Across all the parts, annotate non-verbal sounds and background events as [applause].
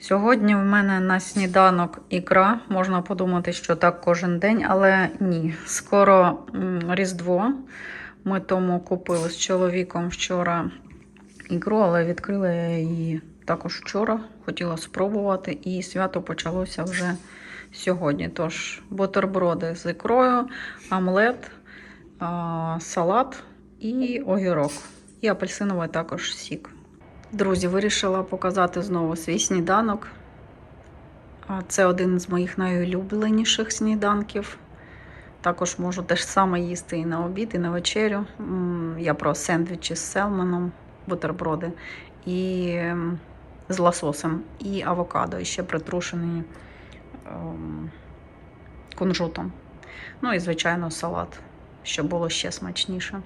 Сьогодні в мене на сніданок ікра. Можна подумати, що так кожен день, але ні. Скоро Різдво. Ми тому купили з чоловіком вчора ікру, але відкрила я її також вчора. Хотіла спробувати, і свято почалося вже сьогодні. Тож бутерброди з ікрою, омлет, салат і огірок. І апельсиновий також сік. Друзі, вирішила показати знову свій сніданок. Це один з моїх найулюбленіших сніданків. Також можу те ж саме їсти і на обід, і на вечерю. Я про сендвічі з селманом, бутерброди, і з лососем, і авокадо, і ще притрушений ем, кунжутом. Ну і, звичайно, салат, щоб було ще смачніше.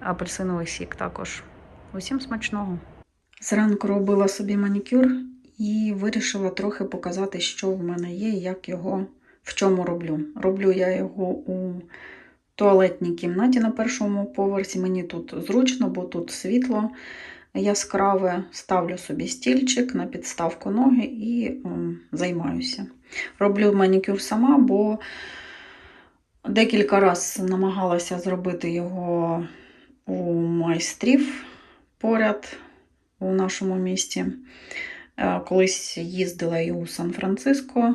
Апельсиновий сік також. Усім смачного! Зранку робила собі манікюр і вирішила трохи показати, що в мене є, як його в чому роблю. Роблю я його у туалетній кімнаті на першому поверсі. Мені тут зручно, бо тут світло яскраве. Ставлю собі стільчик на підставку ноги і займаюся. Роблю манікюр сама, бо декілька разів намагалася зробити його у майстрів поряд у нашому місті. Е, Колись їздила і у Сан-Франциско,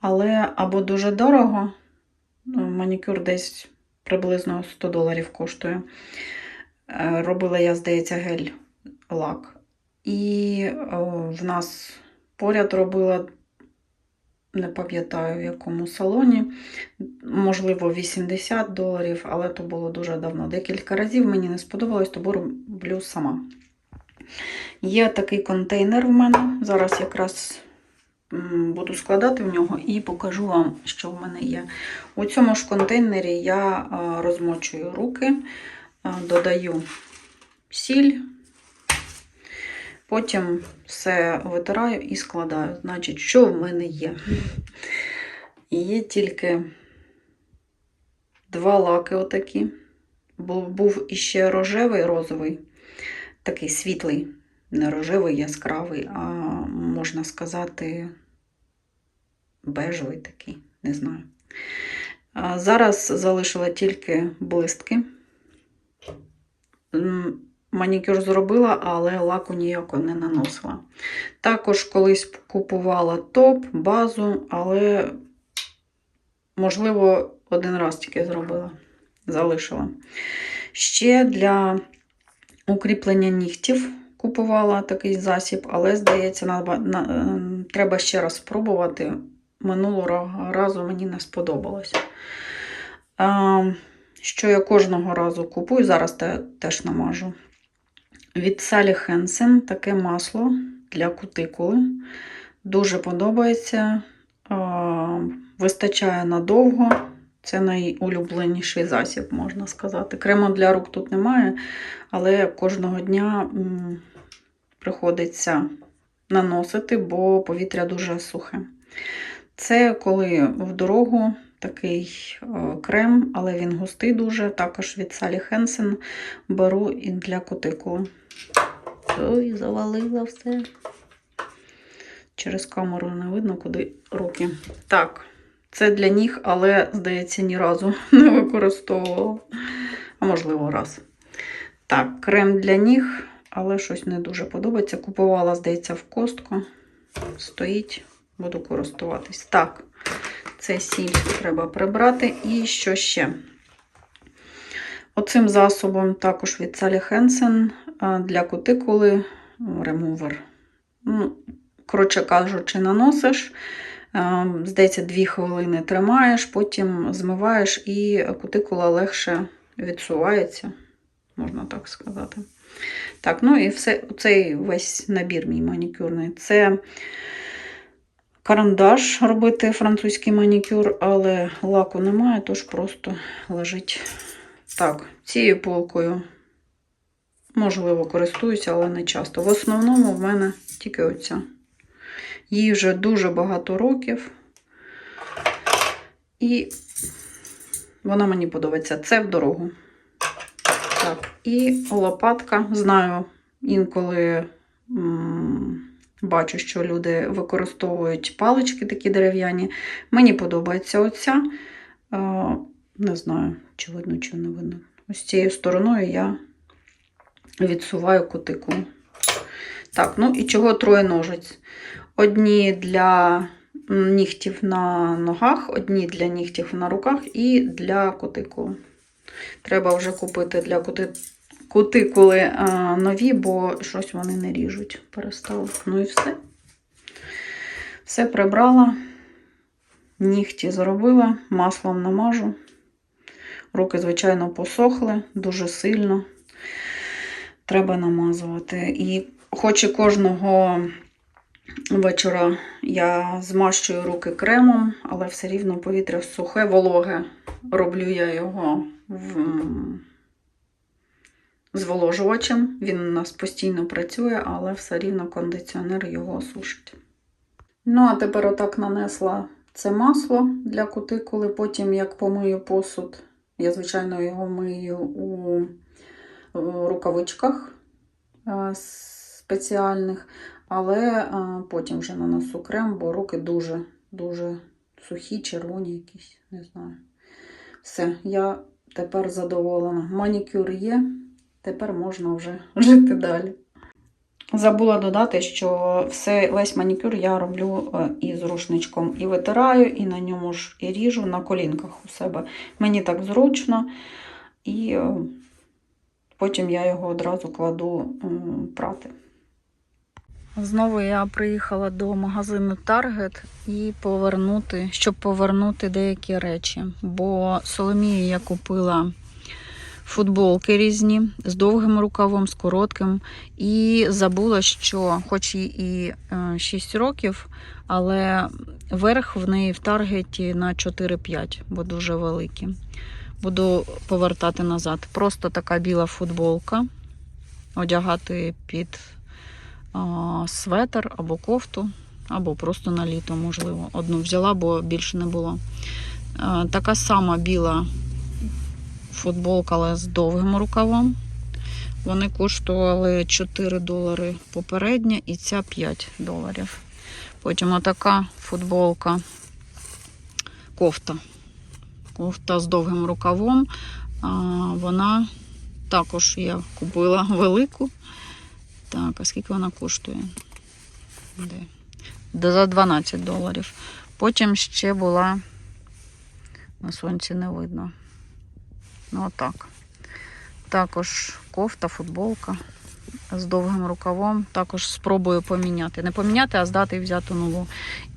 але або дуже дорого, ну, манікюр десь приблизно 100 доларів коштує. Е, Робила я, здається, гель-лак. І в нас поряд робила, не пам'ятаю в якому салоні, можливо, 80 доларів, але то було дуже давно. Декілька разів мені не сподобалось, тому роблю сама. Є такий контейнер в мене. Зараз якраз буду складати в нього і покажу вам, що в мене є. У цьому ж контейнері я розмочую руки, додаю сіль, потім все витираю і складаю. Значить, що в мене є? Є тільки два лаки отакі. Був, іще рожевий, розовий, такий світлий, не рожевий, яскравий, а можна сказати, бежевий такий, не знаю. Зараз залишила тільки блистки. Манікюр зробила, але лаку ніякого не наносила. Також колись купувала топ, базу, але, можливо, один раз тільки зробила, залишила. Ще для укріплення нігтів купувала такий засіб, але, здається, е, треба ще раз спробувати. Минулого разу мені не сподобалось. А, що я кожного разу купую, зараз те, теж намажу. Від Салі Хенсен таке масло для кутикули. Дуже подобається. Вистачає надовго. Це найулюбленіший засіб, можна сказати. Крему для рук тут немає, але кожного дня приходиться наносити, бо повітря дуже сухе. Це коли в дорогу такий е, крем, але він густий дуже, також від Салі Хенсен беру і для кутикули. Ой, завалила все. Через камеру не видно, куди руки. Так, це для ніг, але, здається, ні разу [laughs] не використовувала. А можливо, раз. Так, крем для ніг, але щось не дуже подобається. Купувала, здається, в костку. Стоїть, буду користуватись. Так, це сіль треба прибрати. І що ще? Оцим засобом також від Салі Хенсен для кутикули ремувер. Ну, коротше кажучи, наносиш. Здається, 2 хвилини тримаєш, потім змиваєш, і кутикула легше відсувається, можна так сказати. Так, ну і все, цей весь набір мій манікюрний. Це карандаш робити французький манікюр, але лаку немає, тож просто лежить. Так, цією полкою, можливо, користуюся, але не часто. В основному в мене тільки оця. Їй вже дуже багато років. І вона мені подобається. Це в дорогу. Так, і лопатка. Знаю, інколи бачу, що люди використовують палички такі дерев'яні. Мені подобається оця. Е, не знаю, чи видно, чи не видно. Ось цією стороною я відсуваю кутикулу. Так, ну і чого троє ножиць? Одні для нігтів на ногах, одні для нігтів на руках і для кутикули. Треба вже купити для кути... кутикули а, нові, бо щось вони не ріжуть. Перестали. Ну і все. Все прибрала. Нігті зробила, маслом намажу. Руки, звичайно, посохли дуже сильно. Треба намазувати. І хоч і кожного вечора я змащую руки кремом, але все рівно повітря сухе, вологе. Роблю я його в... зволожувачем. Він у нас постійно працює, але все рівно кондиціонер його сушить. Ну, а тепер отак нанесла це масло для кутикули. Потім, як помию посуд, я, звичайно, його мию у в рукавичках е, спеціальних, але е, потім вже нанесу крем, бо руки дуже, дуже сухі, червоні якісь, не знаю. Все, я тепер задоволена. Манікюр є, тепер можна вже [laughs] жити далі. Забула додати, що все, весь манікюр я роблю е, із рушничком. І витираю, і на ньому ж і ріжу на колінках у себе. Мені так зручно. І е, потім я його одразу кладу прати. Знову я приїхала до магазину Target і повернути, щоб повернути деякі речі. Бо Соломії я купила футболки різні з довгим рукавом, з коротким. І забула, що, хоч і 6 років, але верх в неї в таргеті на 4-5, бо дуже великі. Буду повертати назад. Просто така біла футболка. Одягати під а, светр або кофту, або просто на літо, можливо. Одну взяла, бо більше не було. А, така сама біла футболка, але з довгим рукавом. Вони коштували 4 долари попередня і ця 5 доларів. Потім отака футболка, кофта. Кофта з довгим рукавом. А, вона також я купила велику. Так, а скільки вона коштує? Де? За 12 доларів. Потім ще була, на сонці не видно. Ну, отак. Також кофта, футболка з довгим рукавом. Також спробую поміняти. Не поміняти, а здати і взяти нову.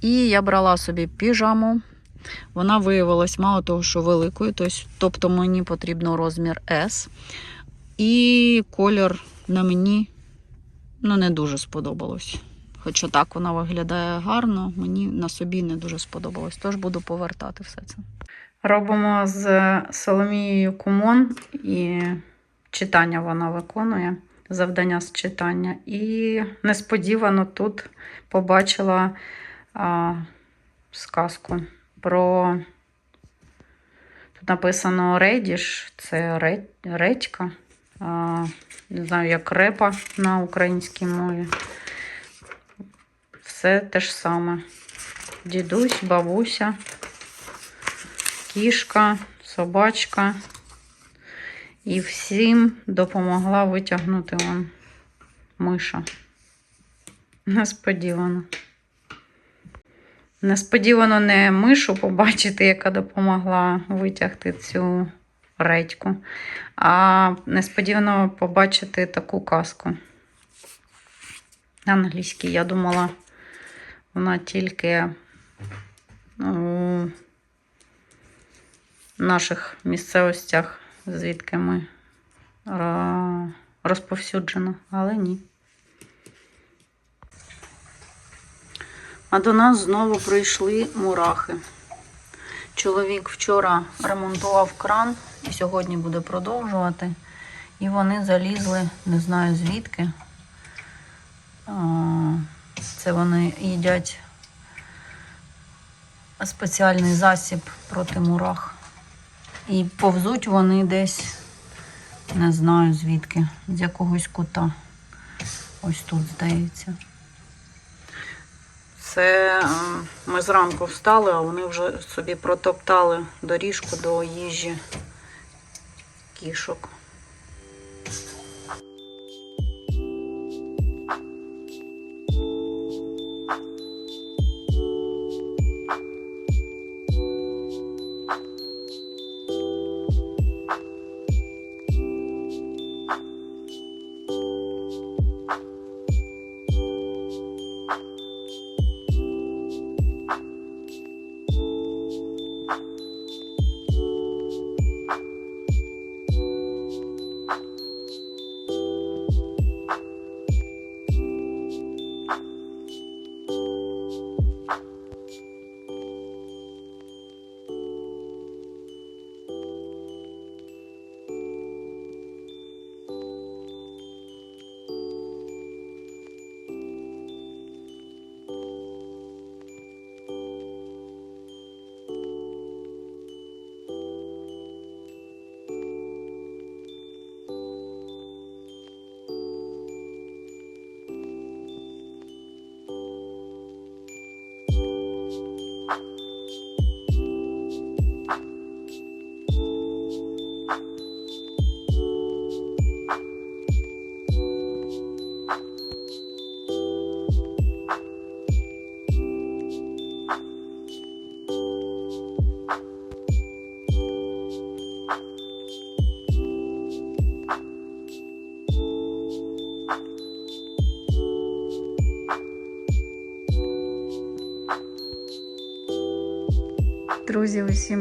І я брала собі піжаму. Вона виявилась мало того, що великою, тобто мені потрібно розмір S. І колір на мені ну, не дуже сподобалось. Хоча так вона виглядає гарно, мені на собі не дуже сподобалось. Тож буду повертати все це. Робимо з Соломією кумон і читання вона виконує, завдання з читання. І несподівано тут побачила а, сказку про. Тут написано редіш, це редька. А, не знаю, як репа на українській мові. Все те ж саме. Дідусь, бабуся кішка, собачка. І всім допомогла витягнути вам миша. Несподівано. Несподівано не мишу побачити, яка допомогла витягти цю редьку, а несподівано побачити таку казку. Англійській, я думала, вона тільки. Ну, наших місцевостях, звідки ми розповсюджено, але ні. А до нас знову прийшли мурахи. Чоловік вчора ремонтував кран і сьогодні буде продовжувати. І вони залізли, не знаю звідки. Це вони їдять спеціальний засіб проти мурах. І повзуть вони десь, не знаю звідки, з якогось кута. Ось тут, здається. Це е, ми зранку встали, а вони вже собі протоптали доріжку до їжі кішок.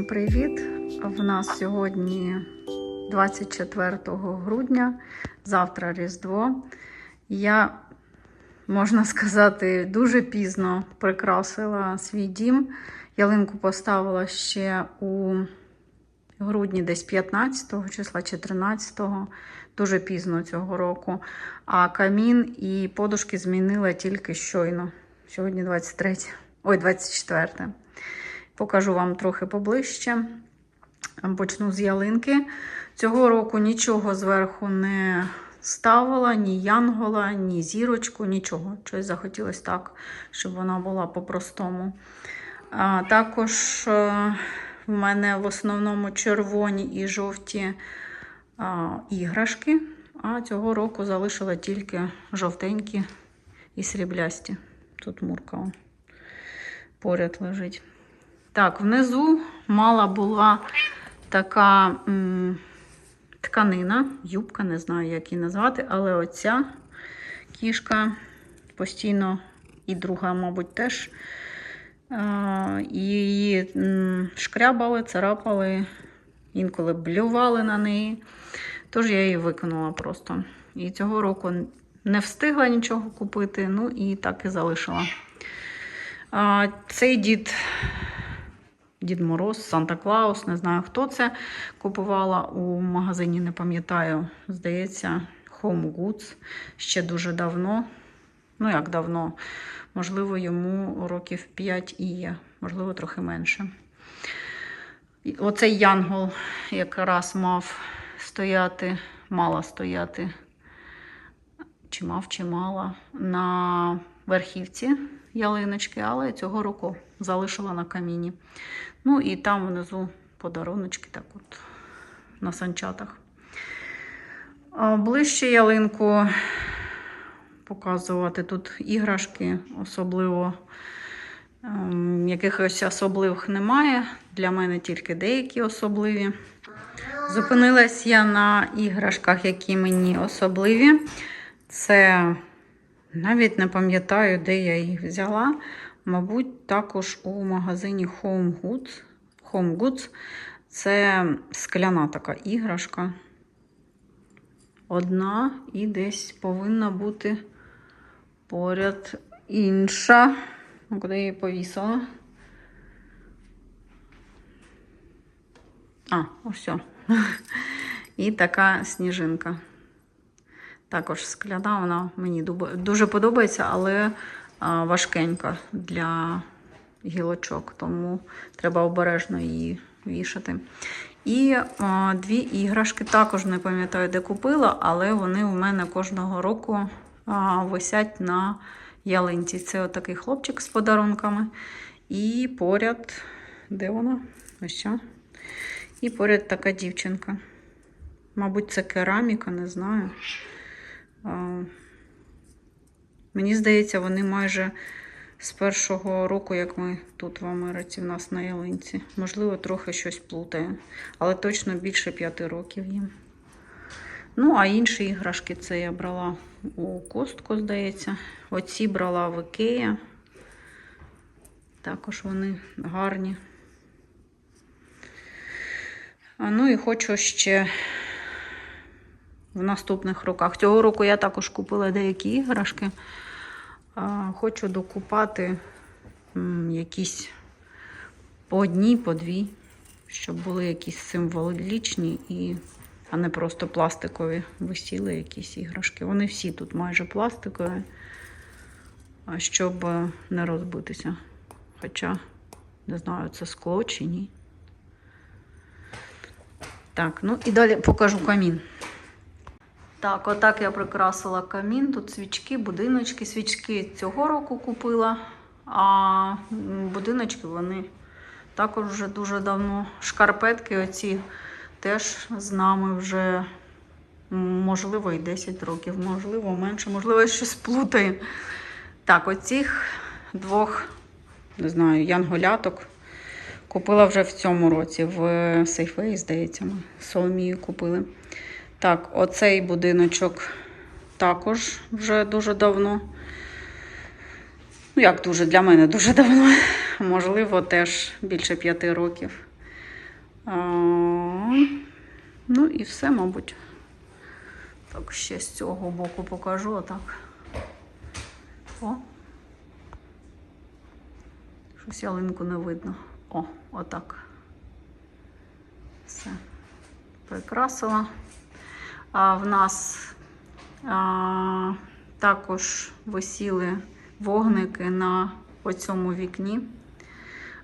Привіт! В нас сьогодні 24 грудня, завтра Різдво. Я, можна сказати, дуже пізно прикрасила свій дім. Ялинку поставила ще у грудні, десь 15 числа чи 13, дуже пізно цього року. А камін і подушки змінила тільки щойно. Сьогодні 23, ой, 24. Покажу вам трохи поближче. Почну з ялинки. Цього року нічого зверху не ставила, ні янгола, ні зірочку, нічого. Щось захотілося так, щоб вона була по-простому. Також е, в мене в основному червоні і жовті іграшки, а цього року залишила тільки жовтенькі і сріблясті. Тут мурка поряд лежить. Так, внизу мала була така тканина, юбка, не знаю, як її назвати, але оця кішка постійно, і друга, мабуть, теж її шкрябали, царапали, інколи блювали на неї. Тож я її викинула просто. І цього року не встигла нічого купити, ну і так і залишила. Цей дід Дід Мороз, Санта Клаус, не знаю хто це. Купувала у магазині, не пам'ятаю, здається, Home Goods ще дуже давно. Ну, як давно, можливо, йому років 5 і є, можливо, трохи менше. Оцей янгол якраз мав стояти, мала стояти, чи мав, чи мала на верхівці ялиночки, але цього року залишила на каміні. Ну і там внизу подаруночки, так от на санчатах. А Ближче ялинку показувати тут іграшки, особливо ем, якихось особливих немає. Для мене тільки деякі особливі. Зупинилась я на іграшках, які мені особливі. Це навіть не пам'ятаю, де я їх взяла. Мабуть, також у магазині Home Goods. Home Goods. Це скляна така іграшка. Одна і десь повинна бути поряд інша. Ну, Куди я її повісила? А, ось. І така сніжинка. Також скляна, вона мені дуже подобається, але важкенька для гілочок, тому треба обережно її вішати. І а, дві іграшки також не пам'ятаю, де купила, але вони у мене кожного року а, висять на ялинці. Це отакий хлопчик з подарунками. І поряд, де вона? Ось ця. І поряд така дівчинка. Мабуть, це кераміка, не знаю. А, мені здається, вони майже з першого року, як ми тут в Америці, в нас на ялинці. Можливо, трохи щось плутає, але точно більше п'яти років їм. Ну, а інші іграшки це я брала у костку, здається. Оці брала в Ікея. Також вони гарні. А, ну і хочу ще в наступних роках. Цього року я також купила деякі іграшки. Хочу докупати якісь по одній, по дві, щоб були якісь символічні, і, а не просто пластикові висіли якісь іграшки. Вони всі тут майже пластикові, щоб е, не розбитися. Хоча, не знаю, це скло чи ні. Так, ну і далі покажу камін. Так, отак я прикрасила камін. Тут свічки, будиночки. Свічки цього року купила, а будиночки вони також вже дуже давно. Шкарпетки оці теж з нами вже, можливо, і 10 років, можливо, менше, можливо, я щось плутаю. Так, оцих двох, не знаю, янголяток купила вже в цьому році. В Сейфеї, здається, ми Соломію купили. Так, оцей будиночок також вже дуже давно. Ну, як дуже, для мене дуже давно. [laughs] Можливо, теж більше п'яти років. А, ну і все, мабуть. Так, ще з цього боку покажу отак. О. Щось ялинку не видно. О, отак. Все. Прикрасила. А в нас також висіли вогники на оцьому вікні,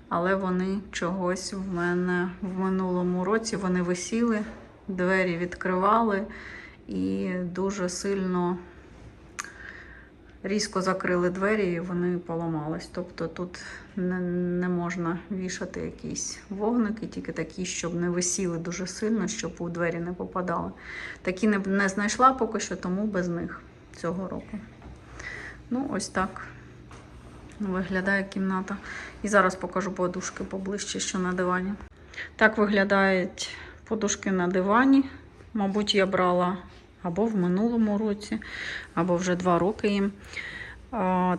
але вони чогось в мене в минулому році вони висіли, двері відкривали і дуже сильно різко закрили двері і вони поламались. Тобто тут не, не можна вішати якісь вогники, тільки такі, щоб не висіли дуже сильно, щоб у двері не попадали. Такі не, не знайшла поки що, тому без них цього року. Ну, ось так виглядає кімната. І зараз покажу подушки поближче, що на дивані. Так виглядають подушки на дивані. Мабуть, я брала або в минулому році, або вже два роки їм.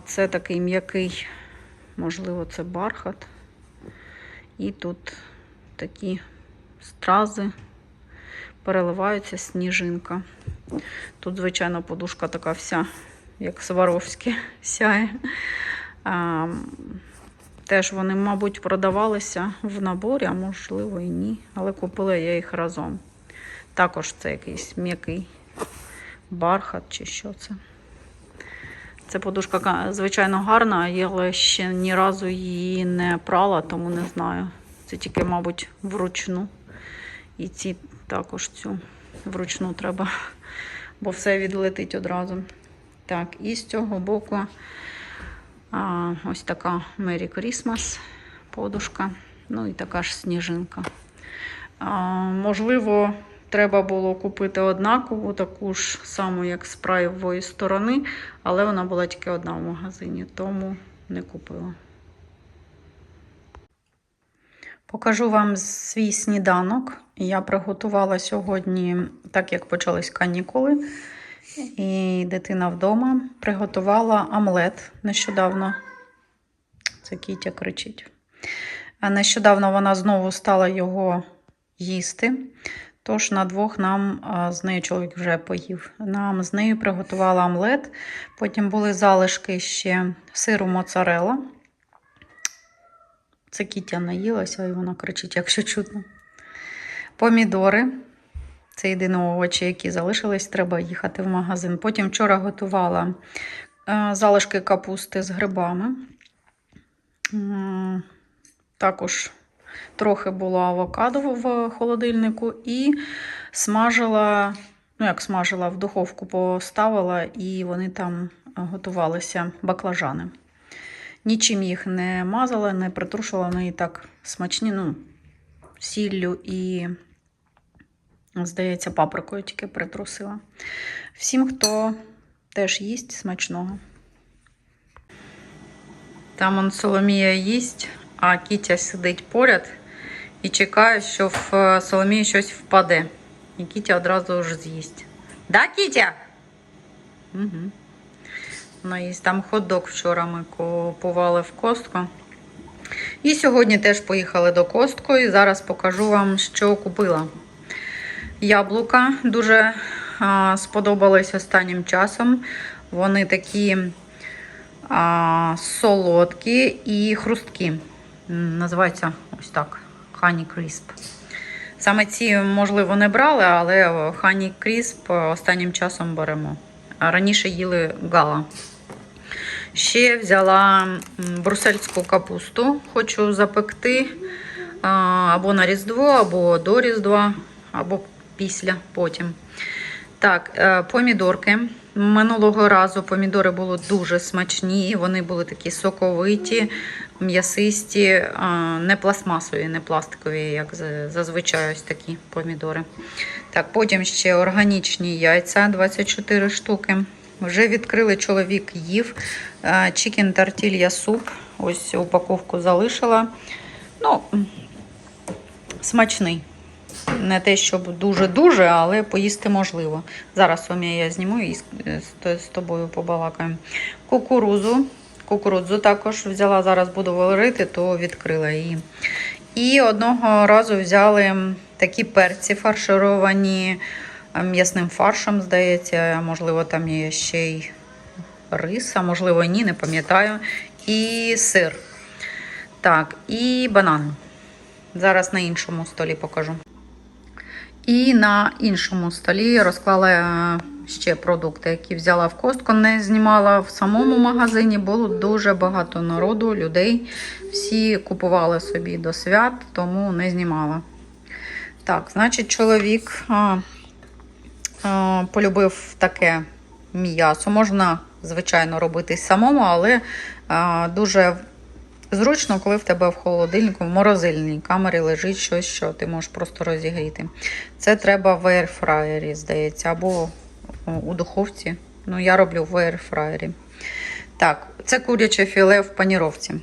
Це такий м'який, можливо, це бархат. І тут такі стрази, переливаються сніжинка. Тут, звичайно, подушка така вся, як Сваровські, [laughs] сяє. Теж вони, мабуть, продавалися в наборі, а можливо і ні. Але купила я їх разом. Також це якийсь м'який бархат чи що це. Це подушка, звичайно, гарна, але ще ні разу її не прала, тому не знаю. Це тільки, мабуть, вручну. І ці також цю вручну треба, бо все відлетить одразу. Так, і з цього боку а, ось така Merry Christmas подушка. Ну і така ж сніжинка. А, можливо, треба було купити однакову, таку ж саму, як з правої сторони, але вона була тільки одна в магазині, тому не купила. Покажу вам свій сніданок. Я приготувала сьогодні, так як почались канікули, і дитина вдома приготувала омлет нещодавно. Це Кітя кричить. Нещодавно вона знову стала його їсти. Тож на двох нам з нею чоловік вже поїв. Нам з нею приготувала омлет. Потім були залишки ще сиру моцарела. Це Кітя наїлася, і вона кричить, якщо чутно. Помідори. Це єдині овочі, які залишились, треба їхати в магазин. Потім вчора готувала залишки капусти з грибами. Також трохи було авокадо в холодильнику і смажила, ну як смажила, в духовку поставила, і вони там готувалися баклажани. Нічим їх не мазала, не притрушувала, вони і так смачні, ну, сіллю і, здається, паприкою тільки притрусила. Всім, хто теж їсть смачного. Там он Соломія їсть, а Кітя сидить поряд і чекає, що в е, Соломії щось впаде. І Кітя одразу ж з'їсть. Да, Кітя? Угу. Вона їсть. Там хот-дог вчора ми купували в костку. І сьогодні теж поїхали до костку і зараз покажу вам, що купила. Яблука дуже а, сподобались останнім часом. Вони такі а, солодкі і хрусткі. М, Називаються ось так: Honey Crisp. Саме ці, можливо, не брали, але Honey Crisp останнім часом беремо. Раніше їли гала. Ще взяла брусельську капусту. Хочу запекти або на Різдво, або до Різдва, або після потім. Так, е, помідорки. Минулого разу помідори були дуже смачні, вони були такі соковиті, м'ясисті, не пластмасові, не пластикові, як зазвичай ось такі помідори. Так, потім ще органічні яйця 24 штуки. Вже відкрили чоловік їв. Чікен тортілья суп. Ось упаковку залишила. Ну, смачний. Не те, щоб дуже-дуже, але поїсти можливо. Зараз Сомія я зніму і з, тобою побалакаємо. Кукурузу. Кукурудзу також взяла, зараз буду варити, то відкрила її. І одного разу взяли такі перці фаршировані е, м'ясним фаршем, здається. Можливо, там є ще й рис, можливо, ні, не пам'ятаю. І сир. Так, і банани. Зараз на іншому столі покажу. І на іншому столі розклала е, ще продукти, які взяла в костку. Не знімала в самому магазині, було дуже багато народу, людей. Всі купували собі до свят, тому не знімала. Так, значить, чоловік а, а, полюбив таке м'ясо. Можна, звичайно, робити самому, але а, дуже Зручно, коли в тебе в холодильнику, в морозильній камері лежить щось, що ти можеш просто розігріти. Це треба в аерфраєрі, здається, або у духовці. Ну, я роблю в аерфраєрі. Так, це куряче філе в паніровці.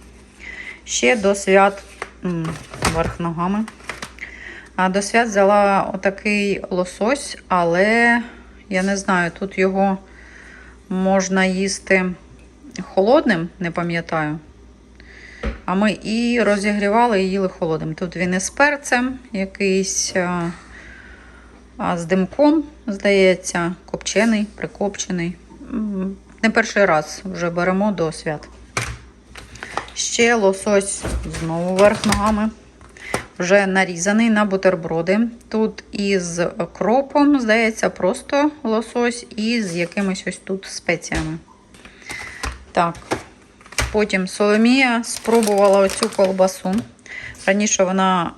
Ще до свят верх ногами. А до свят взяла отакий лосось, але я не знаю, тут його можна їсти холодним, не пам'ятаю. А ми і розігрівали і їли холодним. Тут він із перцем, якийсь з димком, здається, копчений, прикопчений. Не перший раз вже беремо до свят. Ще лосось знову верх ногами. Вже нарізаний на бутерброди. Тут із кропом, здається, просто лосось і з якимись ось тут спеціями. Так, Потім Соломія спробувала оцю колбасу. Раніше вона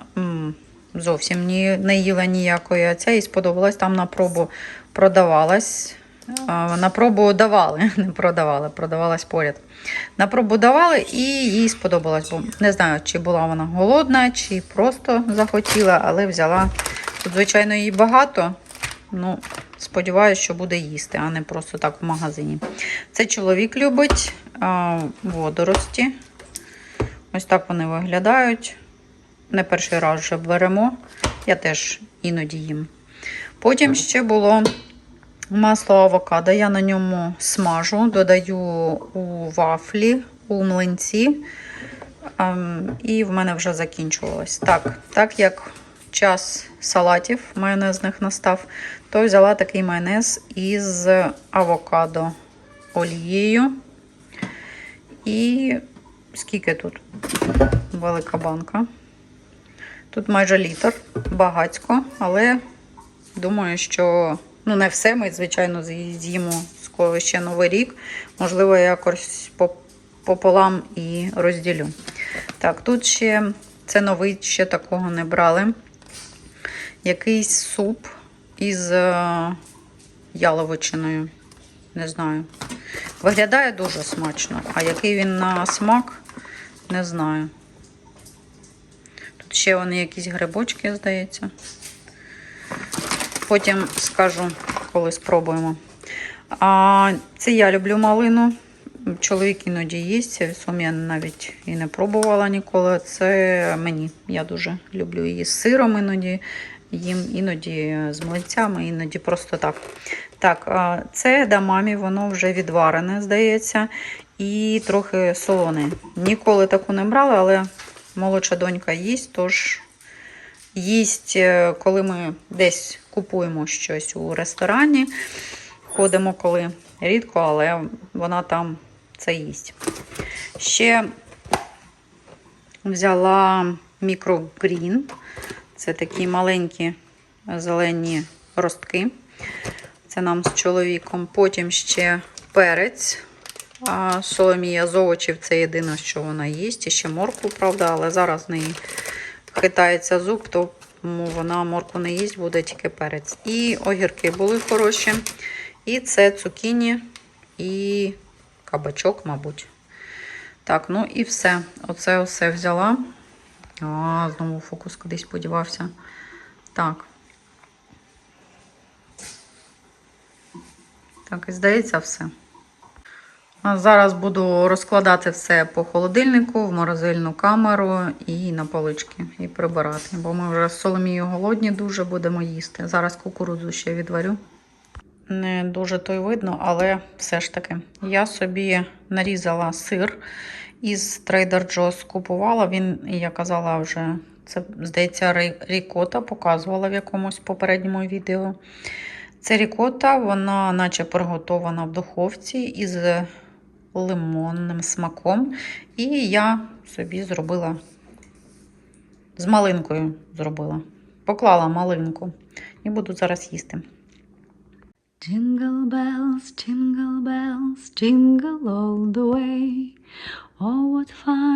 зовсім ні, не їла ніякої, а ця їй сподобалась. Там на пробу продавалась. На пробу давали, [laughs] не продавали, продавалась поряд. На пробу давали і їй сподобалось. Бо не знаю, чи була вона голодна, чи просто захотіла, але взяла. Тут, звичайно, її багато. Ну, сподіваюся, що буде їсти, а не просто так в магазині. Це чоловік любить а, водорості. Ось так вони виглядають. Не перший раз вже беремо. Я теж іноді їм. Потім ще було масло авокадо. Я на ньому смажу, додаю у вафлі, у млинці. Ем, І в мене вже закінчувалось. Так, так як час салатів майонезних настав, то взяла такий майонез із авокадо олією. І скільки тут? Велика банка. Тут майже літр, багацько, але думаю, що Ну, не все, ми, звичайно, з'їмо скоро ще Новий рік. Можливо, я якось пополам і розділю. Так, тут ще це новий, ще такого не брали. Якийсь суп із е, яловичиною. Не знаю. Виглядає дуже смачно, а який він на смак, не знаю. Ще вони якісь грибочки, здається. Потім скажу, коли спробуємо. А, це я люблю малину. Чоловік іноді їсть, сам я навіть і не пробувала ніколи. Це мені. Я дуже люблю її з сиром іноді. Їм іноді з млинцями, іноді просто так. Так, це дамамі, воно вже відварене, здається, і трохи солоне. Ніколи таку не брала, але молодша донька їсть, тож їсть, е, коли ми десь купуємо щось у ресторані. Ходимо коли рідко, але вона там це їсть. Ще взяла мікрогрін. Це такі маленькі зелені ростки. Це нам з чоловіком. Потім ще перець. Соломія з овочів це єдине, що вона їсть. І ще моркву, правда, але зараз в неї хитається зуб, тому вона моркву не їсть, буде тільки перець. І огірки були хороші. І це цукіні і кабачок, мабуть. Так, ну і все. Оце все взяла. А, знову фокус кудись подівався. Так. Так, і здається, все. Зараз буду розкладати все по холодильнику, в морозильну камеру і на полички, і прибирати. Бо ми вже з Соломією голодні дуже будемо їсти. Зараз кукурудзу ще відварю. Не дуже то й видно, але все ж таки. Я собі нарізала сир із Trader Joe's купувала. Він, я казала вже, це, здається, рікота, показувала в якомусь попередньому відео. Це рікота, вона наче приготована в духовці із лимонним смаком. І я собі зробила з малинкою зробила. Поклала малинку і буду зараз їсти. Jingle bells, jingle bells, jingle all the way. Oh, what fun